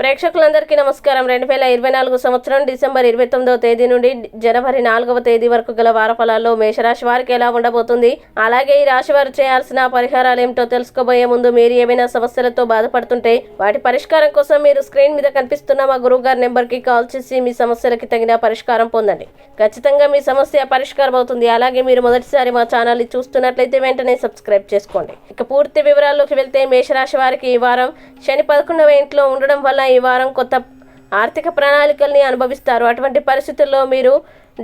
ప్రేక్షకులందరికీ నమస్కారం. రెండు వేల ఇరవై నాలుగు సంవత్సరం డిసెంబర్ ఇరవై తొమ్మిదవ తేదీ నుండి జనవరి నాలుగవ తేదీ వరకు గల వారఫలాల్లో మేషరాశి వారికి ఎలా ఉండబోతుంది? అలాగే ఈ రాశి వారు చేయాల్సిన పరిహారాలు ఏమిటో తెలుసుకోబోయే ముందు మీరు ఏమైనా సమస్యలతో బాధపడుతుంటే వాటి పరిష్కారం కోసం మీరు స్క్రీన్ మీద కనిపిస్తున్న మా గురువు గారి నెంబర్కి కాల్ చేసి మీ సమస్యలకి తగిన పరిష్కారం పొందండి. ఖచ్చితంగా మీ సమస్య పరిష్కారం అవుతుంది. అలాగే మీరు మొదటిసారి మా ఛానల్ని చూస్తున్నట్లయితే వెంటనే సబ్స్క్రైబ్ చేసుకోండి. ఇక పూర్తి వివరాల్లోకి వెళ్తే మేషరాశి వారికి ఈ వారం శని పదకొండవ ఇంట్లో ఉండడం వల్ల ఈ వారం కొత్త ఆర్థిక ప్రణాళికల్ని అనుభవిస్తారు. అటువంటి పరిస్థితుల్లో మీరు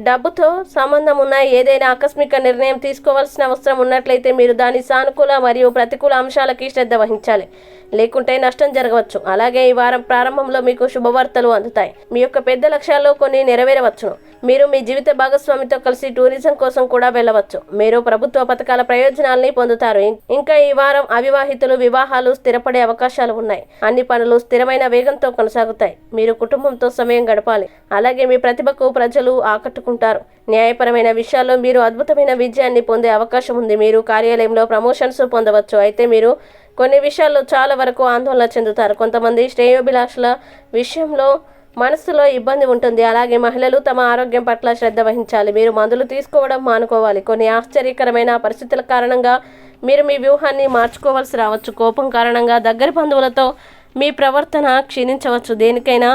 డబ్బుతో సంబంధం ఉన్న ఏదైనా ఆకస్మిక నిర్ణయం తీసుకోవాల్సిన అవసరం ఉన్నట్లయితే మీరు దాని సానుకూల మరియు ప్రతికూల అంశాలకి శ్రద్ధ వహించాలి. లేకుంటే నష్టం జరగవచ్చు. అలాగే ఈ వారం ప్రారంభంలో మీకు శుభవార్తలు అందుతాయి. మీ యొక్క పెద్ద లక్ష్యాల్లో కొన్ని నెరవేరవచ్చును. మీరు మీ జీవిత భాగస్వామితో కలిసి టూరిజం కోసం కూడా వెళ్ళవచ్చు. మీరు ప్రభుత్వ పథకాల ప్రయోజనాల్ని పొందుతారు. ఇంకా ఈ వారం అవివాహితులు వివాహాలు స్థిరపడే అవకాశాలు ఉన్నాయి. అన్ని పనులు స్థిరమైన వేగంతో కొనసాగుతాయి. మీరు కుటుంబంతో సమయం గడపాలి. అలాగే మీ ప్రతిభకు ప్రజలు ఆకట్టుకుంటారు న్యాయపరమైన విషయాల్లో మీరు అద్భుతమైన విజయాన్ని పొందే అవకాశం ఉంది. మీరు కార్యాలయంలో ప్రమోషన్స్ పొందవచ్చు. అయితే మీరు కొన్ని విషయాల్లో చాలా వరకు ఆందోళన చెందుతారు. కొంతమంది శ్రేయోభిలాషుల విషయంలో మనసులో ఇబ్బంది ఉంటుంది. అలాగే మహిళలు తమ ఆరోగ్యం పట్ల శ్రద్ధ వహించాలి. మీరు మందులు తీసుకోవడం మానుకోవాలి. కొన్ని ఆశ్చర్యకరమైన పరిస్థితుల కారణంగా మీరు మీ వ్యూహాన్ని మార్చుకోవాల్సి రావచ్చు. కోపం కారణంగా దగ్గర బంధువులతో మీ ప్రవర్తన క్షీణించవచ్చు. దేనికైనా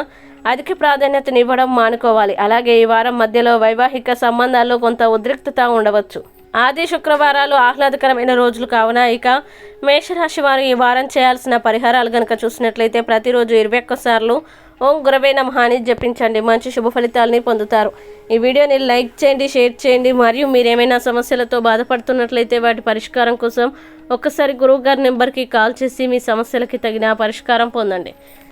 అధిక ప్రాధాన్యతనివ్వడం మానుకోవాలి. అలాగే ఈ వారం మధ్యలో వైవాహిక సంబంధాల్లో కొంత ఉద్రిక్తత ఉండవచ్చు. ఆది శుక్రవారాలు ఆహ్లాదకరమైన రోజులు కావున ఇక మేషరాశి వారు ఈ వారం చేయాల్సిన పరిహారాలు కనుక చూసినట్లయితే ప్రతిరోజు ఇరవై ఒక్కసార్లు ఓం గురవే నమః అని జపించండి. మంచి శుభ ఫలితాలని పొందుతారు. ఈ వీడియోని లైక్ చేయండి షేర్ చేయండి. మరియు మీరు ఏమైనా సమస్యలతో బాధపడుతున్నట్లయితే వాటి పరిష్కారం కోసం ఒక్కసారి గురువు గారి నెంబర్కి కాల్ చేసి మీ సమస్యలకి తగిన పరిష్కారం పొందండి.